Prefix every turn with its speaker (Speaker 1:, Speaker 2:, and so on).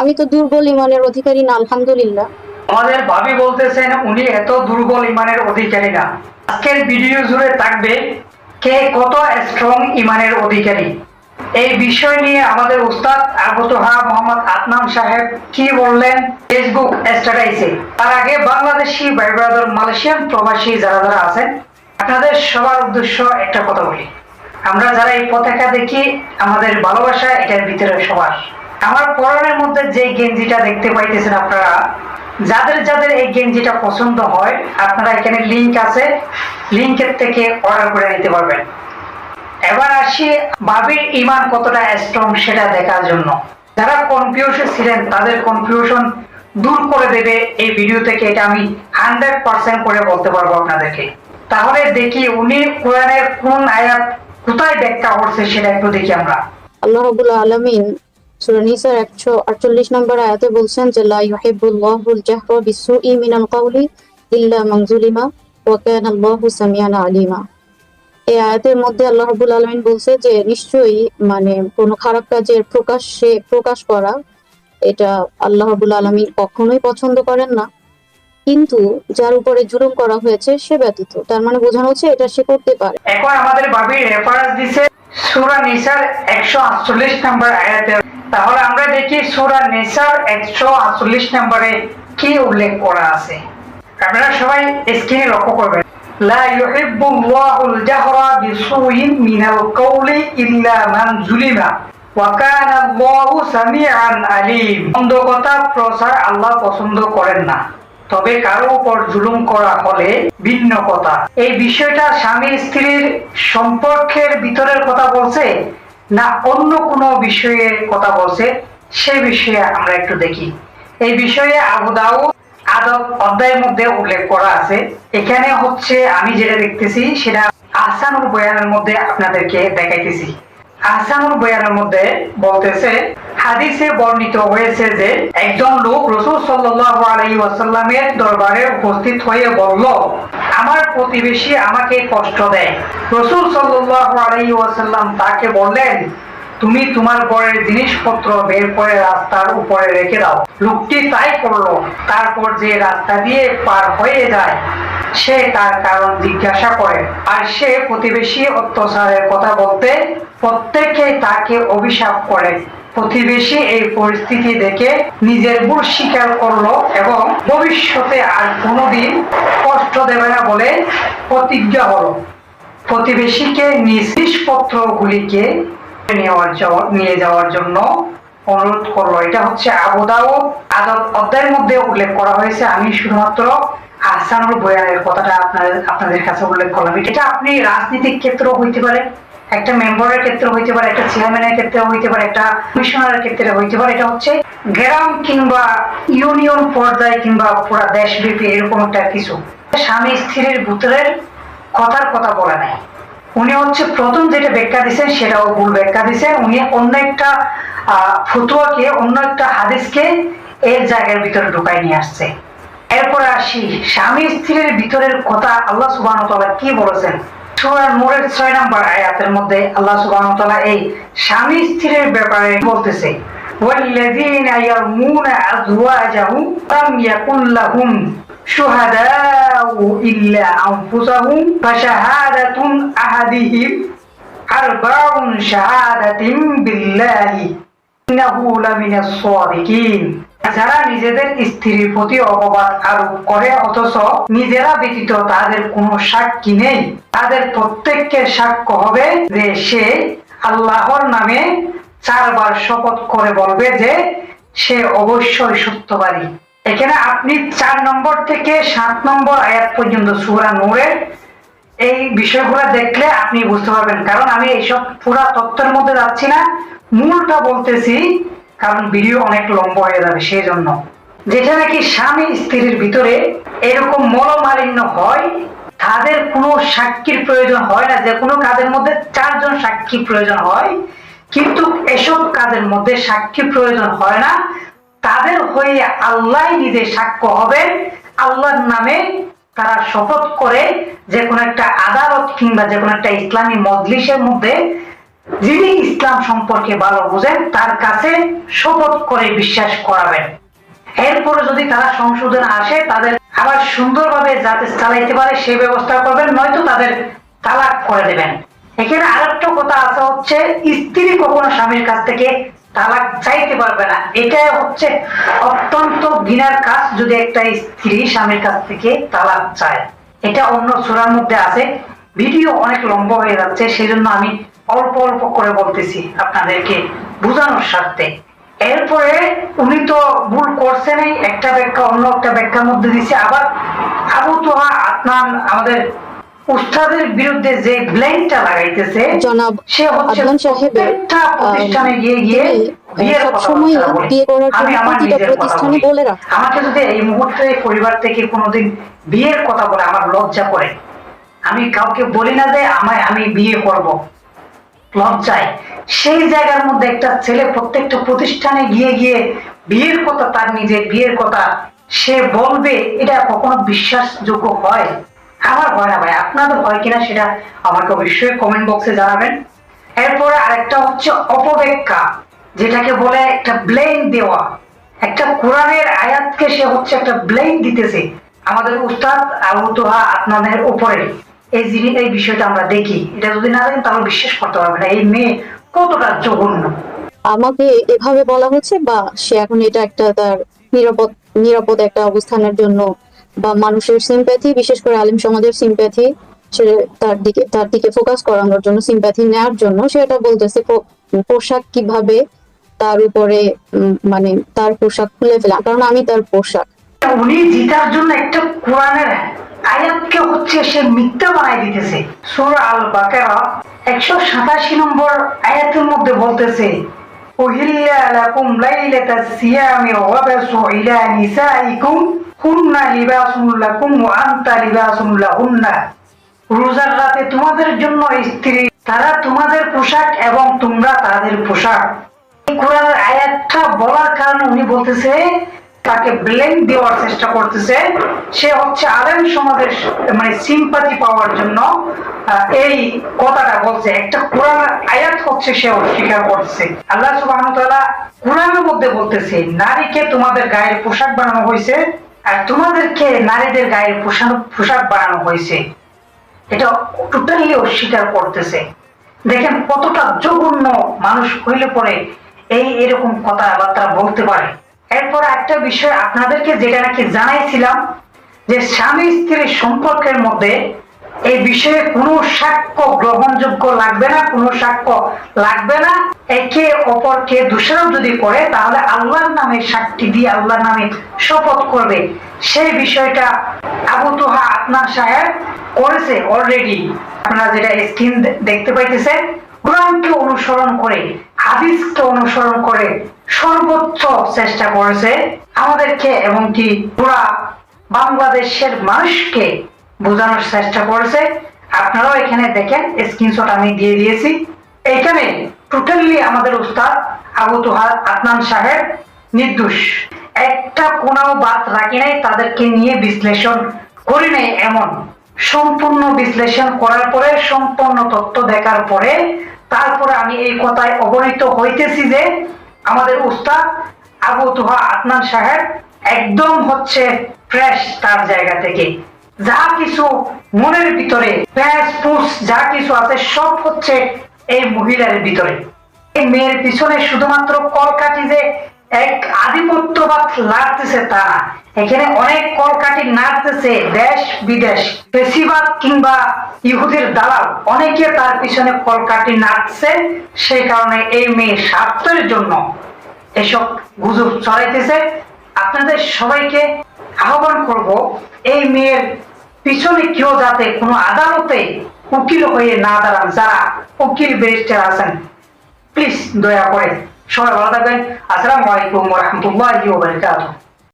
Speaker 1: আমি তো দুর্বল ইমানের অধিকারী না, আলহামদুলিল্লাহ।
Speaker 2: আমাদের ভাবি বলতেছেন, উনি এত দুর্বল ইমানের অধিকারী না। আজকের ভিডিও জুড়ে থাকবে কে কত স্ট্রং ইমানের অধিকারী। এই বিষয় নিয়ে আমাদের উস্তাদ আবুতোহা মোহাম্মদ আদনান সাহেব কি বললেন ফেসবুক স্ট্যাটাইসে তার আগে বাংলাদেশি ভাই ব্রাদার মালয়েশিয়ান প্রবাসী যারা যারা আছেন, আপনাদের সবার উদ্দেশ্য একটা কথা বলি। আমরা যারা এই পতাকা দেখি, আমাদের ভালোবাসা এটার ভিতরে সবার। আমার পরনের মধ্যে যে গেঞ্জিটা দেখতে পাইতেছেন আপনারা, যাদের যাদের এই গেঞ্জিটা পছন্দ হয়, আপনারা এখানে লিংক আছে, লিংকের থেকে অর্ডার করে নিতে পারবেন। এবার আসি বাবির ইমান কতটা স্ট্রং সেটা দেখার জন্য। যারা কনফিউশন ছিলেন, তাদের কনফিউশন দূর করে দেবে এই ভিডিও থেকে, এটা আমি হান্ড্রেড পার্সেন্ট করে বলতে পারব আপনাদেরকে। তাহলে দেখি উনি কোরআনের কোন আয়াত কোথায় ব্যাখ্যা করছে সেটা একটু দেখি আমরা।
Speaker 1: আল্লাহ রাব্বুল আলামিন সূরা নিসার 148 নম্বর আয়াতে বলছেন যে, লা ইউহিব্বুল্লাহুল জাহরা বিসসুই মিনাল কাওলি ইল্লা যুলিমা ওয়া কানা আল্লাহু সামিয়ান আলিমা। এই আয়াতের মধ্যে আল্লাহ রাব্বুল আলামিন বলছে যে, নিশ্চয়ই মানে খারাপ কাজের প্রকাশ করা, এটা আল্লাহ রাব্বুল আলামিন কখনোই পছন্দ করেন না। কিন্তু যার উপরে জুলুম করা হয়েছে, সে ব্যতীত। তার মানে বোঝানো হচ্ছে এটা সে করতে পারে।
Speaker 2: আমাদের বাবির রেফারেন্স দিছে সূরা নিসার 148 নম্বর আয়াতে তাহলে আমরা দেখি সূরা নিসার 148 নম্বরে কি উল্লেখ করা আছে। আপনারা সবাই স্ক্রিনে লক্ষ্য করবেন। আল্লাহ পছন্দ করেন না। তবে কারও উপর জুলুম করা হলে ভিন্ন কথা। এই বিষয়টা স্বামী স্ত্রীর সম্পর্কের ভিতরের কথা বলছে। না অন্য কোনো বিষয়ে কথা বলছে, সে বিষয়ে আমরা একটু দেখি। এই বিষয়ে আবুদাউ আদব অধ্যায়ের মধ্যে উল্লেখ করা আছে। এখানে হচ্ছে আমি যেটা দেখতেছি, সেটা আহসানুল বয়ানের মধ্যে আপনাদেরকে দেখাইতেছি। আহসানুল বয়ানের মধ্যে বলতেছে, হাদিসে বর্ণিত হয়েছে যে, একজন লোক রসুল সাল্লাল্লাহু আলাইহি ওয়াসাল্লামের দরবারে উপস্থিত হয়ে বলল, আমার প্রতিবেশী আমাকে কষ্ট দেয়। রসুল সাল্লাল্লাহু আলাইহি ওয়াসাল্লাম তাকে বললেন, তুমি তোমার ঘরের জিনিসপত্র বের করে রাস্তার উপরে রেখে দাও। লোকটি তাই করল। তারপর যে রাস্তা দিয়ে পার হয়ে যায় সে তার কারণ জিজ্ঞাসা করে। আর সে প্রতিবেশী অত্যাচারের কথা বলতে প্রত্যেকে তাকে অভিশাপ করে। প্রতিবেশী এই পরিস্থিতি দেখে নিজের ভুল স্বীকার করল এবং ভবিষ্যতে আর কোনোদিন কষ্ট দেবে না বলে প্রতিজ্ঞা হলো। প্রতিবেশীকে নিজ জিনিসপত্রগুলিকে নেওয়ার নিয়ে যাওয়ার জন্য অনুরোধ করল। এটা হচ্ছে আবুদাও আদব, অধ্যায়ের মধ্যে উল্লেখ করা হয়েছে। আমি শুধুমাত্র আহসানুল বয়ানের কথাটা আপনাদের আপনাদের কাছে উল্লেখ করলাম। এটা আপনি ক্ষেত্র হইতে পারে, একটা মেম্বারের ক্ষেত্রে হইতে পারে, একটা চেয়ারম্যানের ক্ষেত্রে হইতে পারে, একটা কমিশনারের ক্ষেত্রে হইতে পারে, এটা হচ্ছে গ্রাম কিংবা ইউনিয়ন পর্যায়ে কিংবা পুরা দেশব্যাপী এরকম একটা কিছু। স্বামী স্ত্রীর ভিতরের কথার কথা বলে নাই। উনি হচ্ছে প্রথম যেটা ব্যাখ্যা দিচ্ছেন সেটাও ভুল ব্যাখ্যা দিচ্ছেন উনি অন্য একটা ফতুয়াকে, অন্য একটা হাদিসকে এর জায়গার ভিতরে ঢুকাই নিয়ে আসছে। এরপরে আসি স্বামী স্ত্রীর ভিতরের কথা আল্লাহ সুবাহ কি বলেছেন সূরা নূরের ছয় নম্বর আয়াতের মধ্যে আল্লাহ সুবাহ এই স্বামী স্ত্রীর ব্যাপারে বলতেছে والذين يرمون أزواجهم لم يكن لهم شهداء إلا أنفسهم فشهادة أحدهم أربع شهادة بالله إنه لمن الصادقين যারা নিজেদের স্ত্রীর প্রতি অপবাদ আরোপ করে, অথচ নিজেরা ব্যতীত তাদের কোনো সাক্ষী নেই। তাদের প্রত্যেককে সাক্ষ্য হবে যে সে আল্লাহর নামে চারবার শপথ করে বলবে যে সে অবশ্যই সত্যবাদী। এখানে আপনি চার নম্বর থেকে সাত নম্বর আয়াত পর্যন্ত সুরা নূরের এই বিষয়গুলো দেখলে আপনি বুঝতে পারবেন। কারণ আমি এইসব পুরা তথ্যের মধ্যে যাচ্ছি না। মূলটা বলতেছি কারণ ভিডিও অনেক লম্বা হয়ে যাবে সেই জন্য যেটা নাকি স্বামী স্ত্রীর ভিতরে এরকম মনোমালিন্য হয়, তাদের কোনো সাক্ষীর প্রয়োজন হয় না, যে কোনো কাজের মধ্যে চারজন সাক্ষী প্রয়োজন হয়, কিন্তু এসব কাজের মধ্যে সাক্ষী প্রয়োজন হয় না। তাদের হয়ে আল্লাহ নিজে সাক্ষ্য হবেন, আল্লাহর নামে তারা শপথ করে যে কোনো একটা আদালত কিংবা যে কোনো একটা ইসলামী মজলিসের মধ্যে যিনি ইসলাম সম্পর্কে ভালো বুঝেন, তার কাছে শপথ করে বিশ্বাস করাবেন। এরপরে যদি তারা সংশোধন আসে, তাদের আবার সুন্দরভাবে যাতে চালাইতে পারে সেই ব্যবস্থা করবেন, নয়তো তাদের তালাক করে দেবেন। এখানে আরেকটা কথা আছে হচ্ছে, স্ত্রী কখনো স্বামীর কাছ থেকে তালাক চাইতে পারবে না। এটা হচ্ছে অত্যন্ত ঘৃণার কাজ যদি একটা স্ত্রী স্বামীর কাছ থেকে তালাক চায়। এটা অন্য সুরার মধ্যে আছে। ভিডিও অনেক লম্বা হয়ে যাচ্ছে, সেজন্য আমি অল্প অল্প করে বলতেছি আপনাদেরকে বোঝানোর স্বার্থে। এরপরে উনি তো ভুল করছেনই একটা ব্যাখ্যা অন্য একটা ব্যাখ্যার মধ্যে দিচ্ছে আবার আবু তোহা আপনার আমাদের উস্তাদের বিরুদ্ধে যে ব্লেমটা লাগাইতেছে
Speaker 1: জনাব
Speaker 2: সে হচ্ছে প্রত্যেকটা প্রতিষ্ঠানে গিয়ে গিয়ে
Speaker 1: প্রতিষ্ঠানে
Speaker 2: বলে। আমাকে যদি এই মুহূর্তে পরিবার থেকে কোনোদিন বিয়ের কথা বলে আমার লজ্জা করে আমি কাউকে বলি না যে আমায় আমি বিয়ে করব। লজ্জায়। সেই জায়গার মধ্যে একটা ছেলে প্রত্যেকটা প্রতিষ্ঠানে গিয়ে গিয়ে বিয়ের কথা তার নিজের বিয়ের কথা সে বলবে, এটা কখনো বিশ্বাসযোগ্য হয়? আমার হয় না ভাই, আপনাদের হয় কিনা সেটা আমাকে অবশ্যই কমেন্ট বক্সে জানাবেন। এরপরে আরেকটা হচ্ছে অপব্যাখ্যা, যেটাকে বলে একটা ব্লেম দেওয়া। একটা কোরআনের আয়াতকে সে হচ্ছে একটা ব্লেম দিতেছে। আমাদের উস্তাদ আবু তোহা আপনাদের উপরে। এই জিনিস এই বিষয়টা আমরা দেখি। এটা যদি না দেখেন তাহলে বিশ্বাস করতে পারবে না। এই মেয়ে কতটা জঘন্য।
Speaker 1: আমাকে এভাবে বলা হচ্ছে বা সে এখন এটা একটা তার নিরাপদ নিরাপদ একটা অবস্থানের জন্য বা মানুষের সিম্প্যাথি বিশেষ করে আলিম সমাজের সিম্প্যাথি সে তার দিকে তার দিকে ফোকাস করানোর জন্য সিম্প্যাথি নেওয়ার জন্য সে এটা বলতেছে পোশাক কীভাবে তার উপরে মানে তার পোশাক খুলে ফেলা। কারণ আমি তার পোশাক।
Speaker 2: উনি জিতার জন্য একটা কোরআনের আয়াতকে হচ্ছে সে মিথ্যা বানাই দিতেছে। সূরা আল বাকারা একশো সাতাশি নম্বর আয়াতের মধ্যে বলতেছে রোজার রাতে তোমাদের জন্য স্ত্রী, তারা তোমাদের পোশাক এবং তোমরা তাদের পোশাক। এই কোরআনের আয়াতটা বলার কারণে উনি বলতেছে তাকে ব্লেম দেওয়ার চেষ্টা করতেছে, সে হচ্ছে আলেম সমাজের মানে সিম্পাতি পাওয়ার জন্য এই কথাটা বলছে। একটা কোরআন আয়াত হচ্ছে সে অস্বীকার করছে। আল্লাহ তাআলা কোরআনের মধ্যে বলতেছে, নারীকে তোমাদের গায়ের পোশাক বানানো হয়েছে আর তোমাদেরকে নারীদের গায়ের পোশাক পোশাক বানানো হয়েছে। এটা টোটালি অস্বীকার করতেছে। দেখেন কতটা জঘন্য মানুষ হইলে পরে এই এরকম কথাবার্তা বলতে পারে। এরপর একটা বিষয় আপনাদেরকে যেটা নাকি জানাইছিলাম যে স্বামী স্ত্রীর সম্পর্কের মধ্যে এই বিষয়ে কোনো সাক্ষ্য গ্রহণযোগ্য লাগবে না, কোনো সাক্ষ্য লাগবে না। একে অপরকে দোষারোপ যদি করে, তাহলে আল্লাহর নামে সাক্ষী দিয়ে আল্লাহর নামে শপথ করবে। সেই বিষয়টা আবু তোহা আপনার সাহেব করেছে অলরেডি আপনারা যেটা স্ক্রিন দেখতে পাইতেছেন, কোরআনকে অনুসরণ করে, হাদিসকে অনুসরণ করে সর্বোচ্চ চেষ্টা করেছে আমাদেরকে এবং কি পুরা বাংলাদেশের মানুষকে বোঝানোর চেষ্টা করেছে। আপনারাও এখানে দেখেন স্ক্রিনশট আমি দিয়ে দিয়েছি। এখানে টোটালি আমাদের উস্তাদ আবু তোহার আদনান সাহেব নির্দোষ। একটা কোনাও বাদ রাখি নাই, তাদেরকে নিয়ে বিশ্লেষণ করি নাই এমন। সম্পূর্ণ বিশ্লেষণ করার পরে, সম্পূর্ণ তথ্য দেখার পরে, তারপরে আমি এই কথায় অবনীত হইতেছি যে আমাদের উস্তাদ আবু তুহা আদনান সাহেব একদম হচ্ছে ফ্রেশ তার জায়গা থেকে। যা কিছু মনের ভিতরে প্যাঁচ পুষ যা কিছু আছে সব হচ্ছে এই মহিলার ভিতরে। এই মেয়ের পিছনে শুধুমাত্র কলকাটি যে এক আধিপত্যবাদ লাগতেছে তা না এখানে অনেক কলকাঠি নাড়তেছে দেশ বিদেশ। বেশিরভাগ কিংবা ইহুদির দালাল, অনেকে তার পিছনে কলকাঠি নাড়ছে, সেই কারণে এই মেয়ে স্বার্থের জন্য এসব গুজব ছড়াইতেছে। আপনাদের সবাইকে আহ্বান করব, এই মেয়ের পিছনে কেউ যাতে কোনো আদালতে উকিল হয়ে না দাঁড়ান, যারা উকিল ব্যারিস্টার আছেন। প্লিজ দয়া করে সবাই ভালো থাকবেন আসসালামু আলাইকুম রহমতুল্লাহ বারকাতুহ